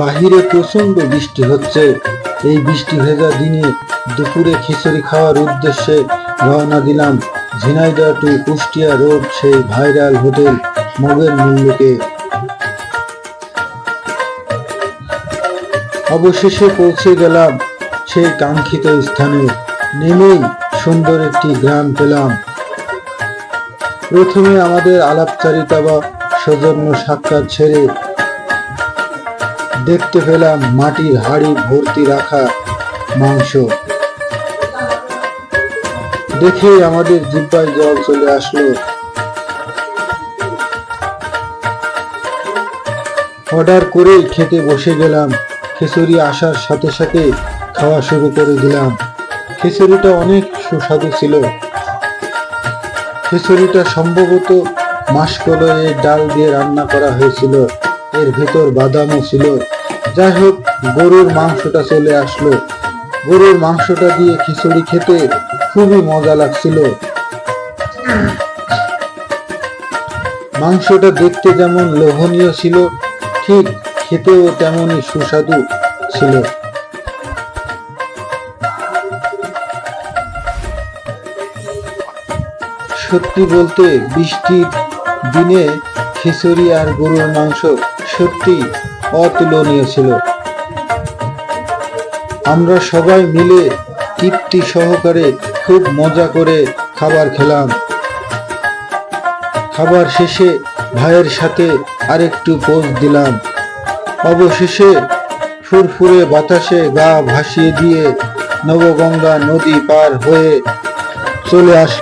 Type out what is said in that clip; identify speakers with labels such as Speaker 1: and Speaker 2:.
Speaker 1: বাহিরে প্রচণ্ড বৃষ্টি হচ্ছে। এই বৃষ্টি ভেজা দিনে দুপুরে খিচুড়ি খাওয়ার উদ্দেশ্যে রওনা দিলাম ঝিনাইদহ টু কুষ্টিয়া রোড, সেই ভাইরাল হোটেল মগের মূল্যকে অবশেষে পৌঁছে গেলাম সেই কাঙ্ক্ষিত স্থানে। নেমেই সুন্দর একটি গ্রাম পেলাম। প্রথমে আমাদের আলাপচারিতা বা সৌজন্য সাক্ষাৎ ছেড়ে দেখতে পেলাম মাটির হাড়ি ভর্তি রাখা মাংস। দেখেই আমাদের জিব্বায় জল চলে আসলো। অর্ডার করেই খেতে বসে গেলাম। খিচুড়ি আসার সাথে সাথে খাওয়া শুরু করে দিলাম। খিচুড়িটা অনেক সুস্বাদু ছিল। খিচুড়িটা সম্ভবত মাসকলাইয়ের ডাল দিয়ে রান্না করা হয়েছিল। এর ভেতর বাদামও ছিল। যাই হোক গরুর মাংসটা চলে আসলো। গরুর মাংসটা দিয়ে খিচুড়ি খেতে খুবই মজা লাগছিল। মাংসটা দেখতে যেমন লোভনীয় ছিল, ঠিক খেতেও তেমনই সুস্বাদু ছিল। সত্যি বলতে, বৃষ্টির দিনে খিচুড়ি আর গরুর মাংস সত্যি অতুলনীয় ছিল। আমরা সবাই মিলে তৃপ্তি সহকারে খুব মজা করে খাবার খেলাম। খাবার শেষে ভাইয়ের সাথে আরেকটু পোজ দিলাম। অবশেষে ফুরফুরে বাতাসে গা ভাসিয়ে দিয়ে নবগঙ্গা নদী পার হয়ে চলে আস